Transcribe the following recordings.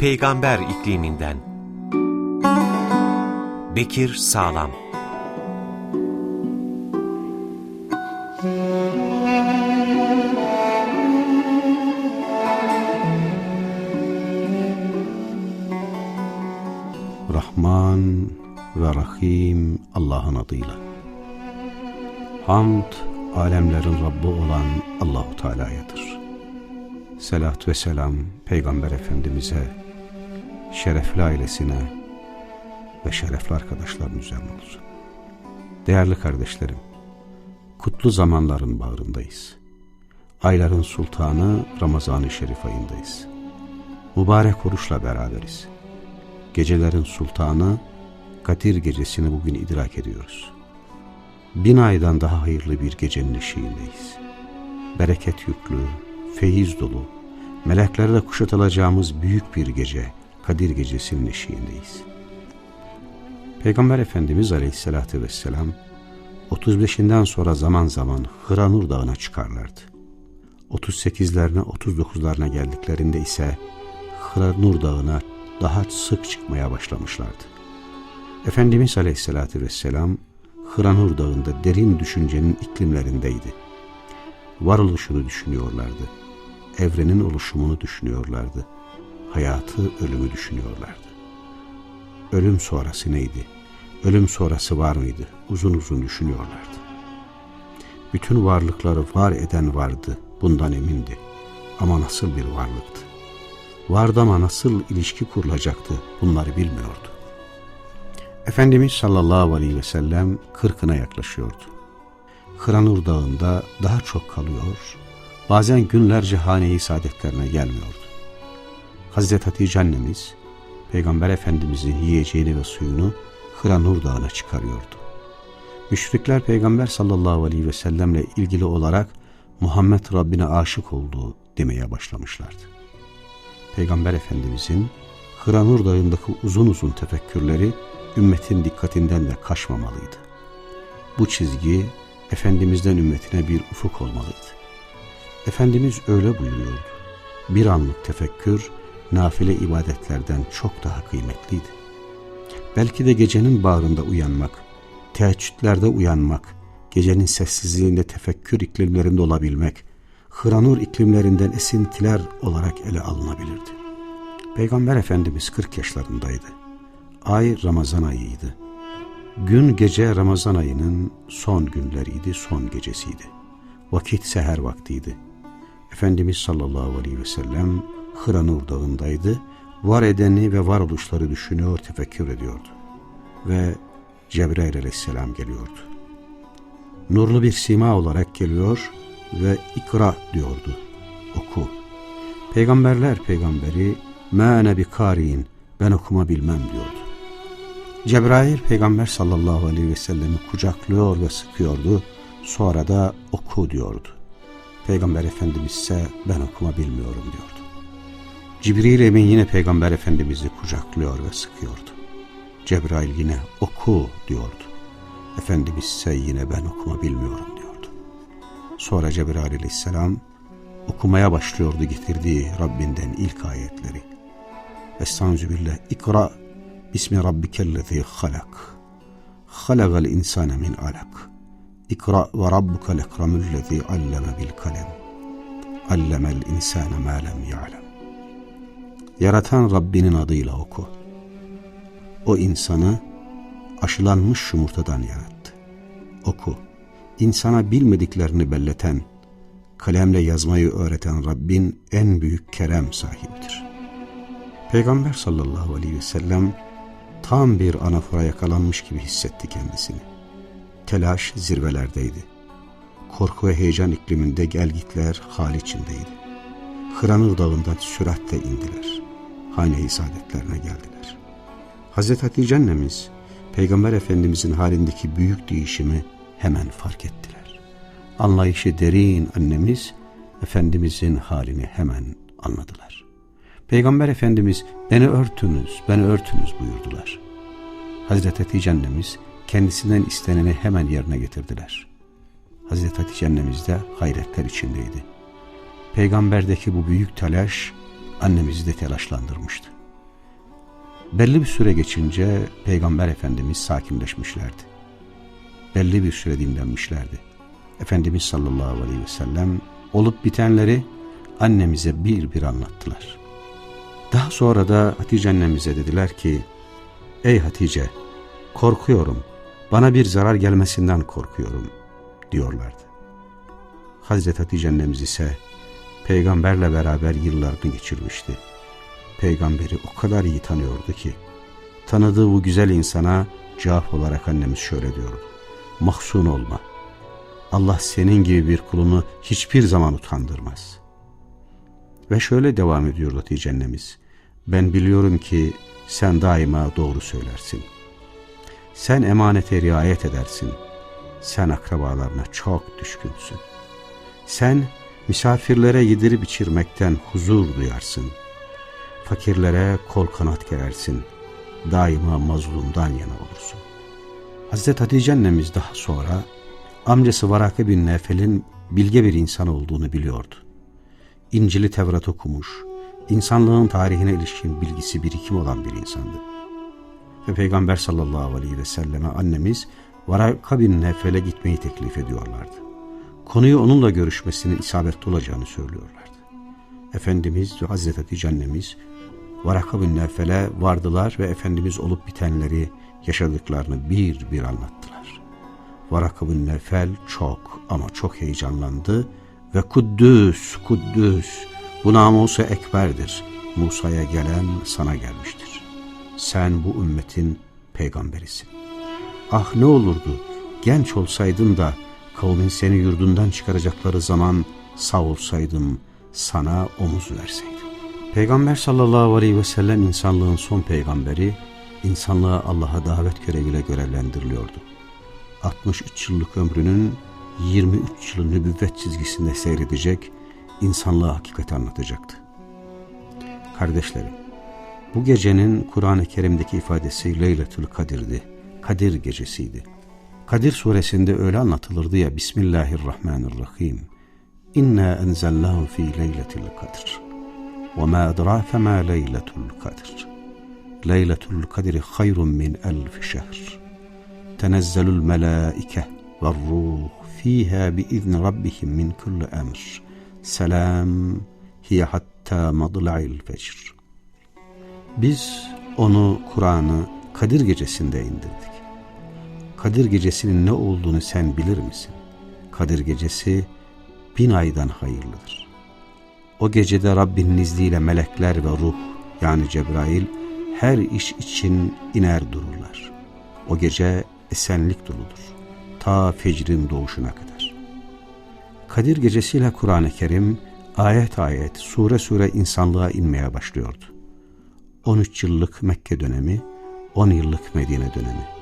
Peygamber ikliminden Bekir Sağlam Rahman ve Rahim Allah'ın adıyla. Hamd, alemlerin Rabbi olan Allahu Teala'yadır. Selat ve selam Peygamber Efendimiz'e, şerefli ailesine ve şerefli arkadaşların üzerine olsun. Değerli kardeşlerim, kutlu zamanların bağrındayız. Ayların sultanı Ramazan-ı Şerif ayındayız. Mübarek oruçla beraberiz. Gecelerin sultanı Kadir gecesini bugün idrak ediyoruz. Bin aydan daha hayırlı bir gecenin eşiğindeyiz. Bereket yüklü, feyiz dolu, meleklerle kuşatılacağımız büyük bir gece, Kadir gecesinin eşiğindeyiz. Peygamber Efendimiz Aleyhisselatü Vesselam 35'inden sonra zaman zaman Hıranur Dağı'na çıkarlardı. 38'lerine 39'larına geldiklerinde ise Hıranur Dağı'na daha sık çıkmaya başlamışlardı. Efendimiz Aleyhisselatü Vesselam Hıranur Dağı'nda derin düşüncenin iklimlerindeydi. Varoluşunu düşünüyorlardı. Evrenin oluşumunu düşünüyorlardı. Hayatı, ölümü düşünüyorlardı. Ölüm sonrası neydi? Ölüm sonrası var mıydı? Uzun uzun düşünüyorlardı. Bütün varlıkları var eden vardı. Bundan emindi. Ama nasıl bir varlıktı? Vardı ama nasıl ilişki kurulacaktı? Bunları bilmiyordu. Efendimiz sallallahu aleyhi ve sellem kırkına yaklaşıyordu. Hıranur Dağı'nda daha çok kalıyor, bazen günlerce hane-i saadetlerine gelmiyordu. Hazreti Hatice annemiz, Peygamber Efendimizin yiyeceğini ve suyunu Hıranur Dağı'na çıkarıyordu. Müşrikler Peygamber sallallahu aleyhi ve sellemle ilgili olarak Muhammed Rabbine aşık olduğu demeye başlamışlardı. Peygamber Efendimizin Hıranur Dağı'ndaki uzun uzun tefekkürleri ümmetin dikkatinden de kaçmamalıydı. Bu çizgi Efendimiz'den ümmetine bir ufuk olmalıydı. Efendimiz öyle buyuruyordu. Bir anlık tefekkür nafile ibadetlerden çok daha kıymetliydi. Belki de gecenin bağrında uyanmak, teheccüdlerde uyanmak, gecenin sessizliğinde tefekkür iklimlerinde olabilmek, Hıranur iklimlerinden esintiler olarak ele alınabilirdi. Peygamber Efendimiz 40 yaşlarındaydı. Ay Ramazan ayıydı. Gün gece Ramazan ayının son günleriydi, son gecesiydi. Vakit seher vaktiydi. Efendimiz sallallahu aleyhi ve sellem Hıranur dağındaydı. Var edeni ve varoluşları düşünüyor, tefekkür ediyordu. Ve Cebrail aleyhisselam geliyordu. Nurlu bir sima olarak geliyor ve ikra diyordu. Oku. Peygamberler peygamberi mâne bi kariyin ben okuma bilmem diyordu. Cebrail peygamber sallallahu aleyhi ve sellemi kucaklıyor ve sıkıyordu. Sonra da oku diyordu. Peygamber Efendimiz ise ben okuma bilmiyorum diyordu. Cibril Emin yine Peygamber Efendimiz'i kucaklıyor ve sıkıyordu. Cebrail yine oku diyordu. Efendimiz ise yine ben okuma bilmiyorum diyordu. Sonra Cebrail aleyhisselam okumaya başlıyordu getirdiği Rabbinden ilk ayetleri. Estağfirullah ikra bismi rabbikellezi halak. Halagal insane min alak. İkra ve rabbukel ekremüllezi alleme bil kalem. Allemel insane ma lem ya'lem. Yaratan Rabbinin adıyla oku. O insanı aşılanmış yumurtadan yarattı. Oku. İnsana bilmediklerini belleten, kalemle yazmayı öğreten Rabbin en büyük kerem sahibidir. Peygamber sallallahu aleyhi ve sellem tam bir anafora yakalanmış gibi hissetti kendisini. Telaş zirvelerdeydi. Korku ve heyecan ikliminde gelgitler hal içindeydi. Hıranur dağından süratle indiler. Hane-i saadetlerine geldiler. Hazreti Hatice annemiz, Peygamber Efendimizin halindeki büyük değişimi hemen fark ettiler. Anlayışı derin annemiz, Efendimizin halini hemen anladılar. Peygamber Efendimiz beni örtünüz, beni örtünüz buyurdular. Hazreti Hatice annemiz kendisinden isteneni hemen yerine getirdiler. Hazreti Hatice annemiz de hayretler içindeydi. Peygamberdeki bu büyük telaş annemizi de telaşlandırmıştı. Belli bir süre geçince Peygamber Efendimiz sakinleşmişlerdi. Belli bir süre dinlenmişlerdi. Efendimiz sallallahu aleyhi ve sellem olup bitenleri annemize bir bir anlattılar. Daha sonra da Hatice annemize dediler ki, Ey Hatice, korkuyorum, bana bir zarar gelmesinden korkuyorum diyorlardı. Hazreti Hatice annemiz ise peygamberle beraber yıllarını geçirmişti. Peygamberi o kadar iyi tanıyordu ki, tanıdığı bu güzel insana cevap olarak annemiz şöyle diyordu. Mahzun olma. Allah senin gibi bir kulunu hiçbir zaman utandırmaz. Ve şöyle devam ediyor Hatice annemiz. Ben biliyorum ki sen daima doğru söylersin. Sen emanete riayet edersin. Sen akrabalarına çok düşkünsün. Sen misafirlere yedirip içirmekten huzur duyarsın. Fakirlere kol kanat gerersin. Daima mazlumdan yana olursun. Hazreti Hatice annemiz daha sonra amcası Varaka bin Nefel'in bilge bir insan olduğunu biliyordu. İncil'i Tevrat okumuş, insanlığın tarihine ilişkin bilgisi birikim olan bir insandı. Ve Peygamber sallallahu aleyhi ve selleme annemiz Varaka bin Nefel'e gitmeyi teklif ediyorlardı. Konuyu onunla görüşmesinin isabetli olacağını söylüyorlardı. Efendimiz ve Hazreti Hatice annemiz Varaka bin Nefel'e vardılar ve Efendimiz olup bitenleri yaşadıklarını bir bir anlattılar. Varaka bin Nefel çok ama çok heyecanlandı ve Kuddüs, Kuddüs bu namusu ekberdir. Musa'ya gelen sana gelmiştir. Sen bu ümmetin peygamberisin. Ah ne olurdu genç olsaydın da kavmin seni yurdundan çıkaracakları zaman sağ olsaydım sana omuz verseydim. Peygamber sallallahu aleyhi ve sellem insanlığın son peygamberi, insanlığa Allah'a davet göreviyle görevlendiriliyordu. 63 yıllık ömrünün 23 yılı nübüvvet çizgisinde seyredecek, insanlığa hakikati anlatacaktı. Kardeşlerim, bu gecenin Kur'an-ı Kerim'deki ifadesi Leyletül Kadir'di. Kadir gecesiydi. Kadir suresinde öyle anlatılırdı ya Bismillahirrahmanirrahim. İnna enzelnahu fi leyletil kadr. Ve ma adrake ma leyletul kadr. Leyletul kadri hayrun min elf şehr. Tenezzelul melaike ve ruh fiha bi izni rabbihim min kulli emr. Selam hiye hatta madla'il fecr. Biz onu Kur'an'ı Kadir gecesinde indirdik. Kadir gecesinin ne olduğunu sen bilir misin? Kadir gecesi bin aydan hayırlıdır. O gecede Rabbinin izniyle melekler ve ruh yani Cebrail her iş için iner dururlar. O gece esenlik doludur. Ta fecrin doğuşuna kadar. Kadir gecesiyle Kur'an-ı Kerim ayet ayet, sure sure insanlığa inmeye başlıyordu. 13 yıllık Mekke dönemi, 10 yıllık Medine dönemi.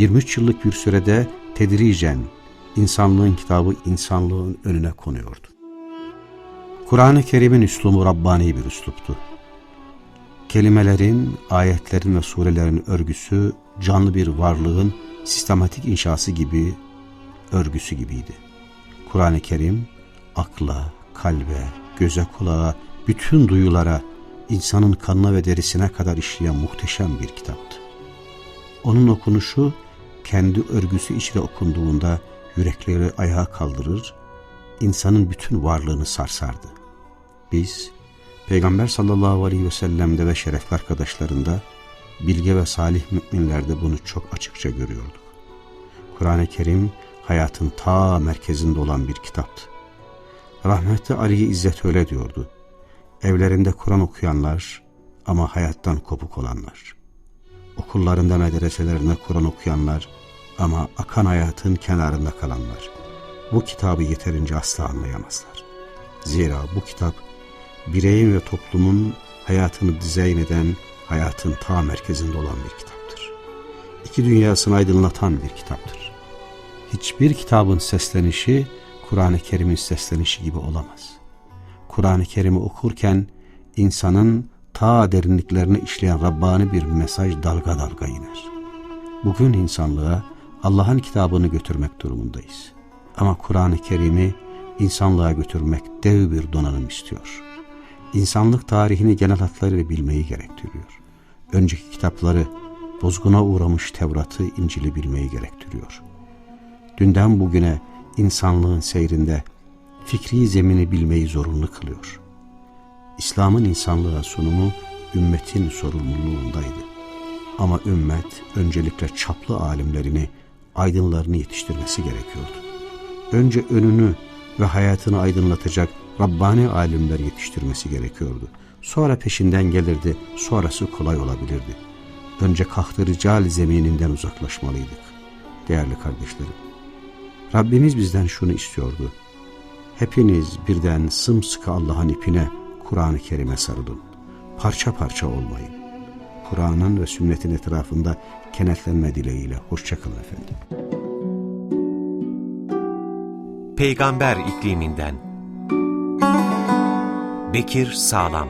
23 yıllık bir sürede tedricen insanlığın kitabı insanlığın önüne konuyordu. Kur'an-ı Kerim'in üslubu Rabbani bir üsluptu. Kelimelerin, ayetlerin ve surelerin örgüsü canlı bir varlığın sistematik inşası gibi örgüsü gibiydi. Kur'an-ı Kerim akla, kalbe, göze, kulağa, bütün duyulara, insanın kanına ve derisine kadar işleyen muhteşem bir kitaptı. Onun okunuşu kendi örgüsü içinde okunduğunda yürekleri ayağa kaldırır, insanın bütün varlığını sarsardı. Biz, Peygamber sallallahu aleyhi ve sellem'de ve şerefli arkadaşlarında, bilge ve salih müminlerde bunu çok açıkça görüyorduk. Kur'an-ı Kerim, hayatın ta merkezinde olan bir kitaptı. Rahmetli Ali İzzet öyle diyordu. Evlerinde Kur'an okuyanlar ama hayattan kopuk olanlar. Okullarında medreselerinde Kur'an okuyanlar ama akan hayatın kenarında kalanlar. Bu kitabı yeterince asla anlayamazlar. Zira bu kitap bireyin ve toplumun hayatını dizayn eden, hayatın ta merkezinde olan bir kitaptır. İki dünyasını aydınlatan bir kitaptır. Hiçbir kitabın seslenişi Kur'an-ı Kerim'in seslenişi gibi olamaz. Kur'an-ı Kerim'i okurken insanın ta derinliklerine işleyen Rabbani bir mesaj dalga dalga iner. Bugün insanlığa Allah'ın kitabını götürmek durumundayız. Ama Kur'an-ı Kerim'i insanlığa götürmek dev bir donanım istiyor. İnsanlık tarihini genel hatlarıyla bilmeyi gerektiriyor. önceki kitapları, bozguna uğramış Tevrat'ı, İncil'i bilmeyi gerektiriyor. Dünden bugüne insanlığın seyrinde fikri zemini bilmeyi zorunlu kılıyor. İslam'ın insanlığa sunumu ümmetin sorumluluğundaydı. Ama ümmet öncelikle çaplı alimlerini, aydınlarını yetiştirmesi gerekiyordu. Önce önünü ve hayatını aydınlatacak Rabbani alimler yetiştirmesi gerekiyordu. Sonra peşinden gelirdi, sonrası kolay olabilirdi. Önce kahtı rical zemininden uzaklaşmalıydık. Değerli kardeşlerim, Rabbimiz bizden şunu istiyordu. Hepiniz birden sımsıkı Allah'ın ipine, Kur'an-ı Kerim'e sarılın. Parça parça olmayın. Kur'an'ın ve sünnetin etrafında kenetlenme dileğiyle. Hoşçakalın efendim. Peygamber ikliminden Bekir Sağlam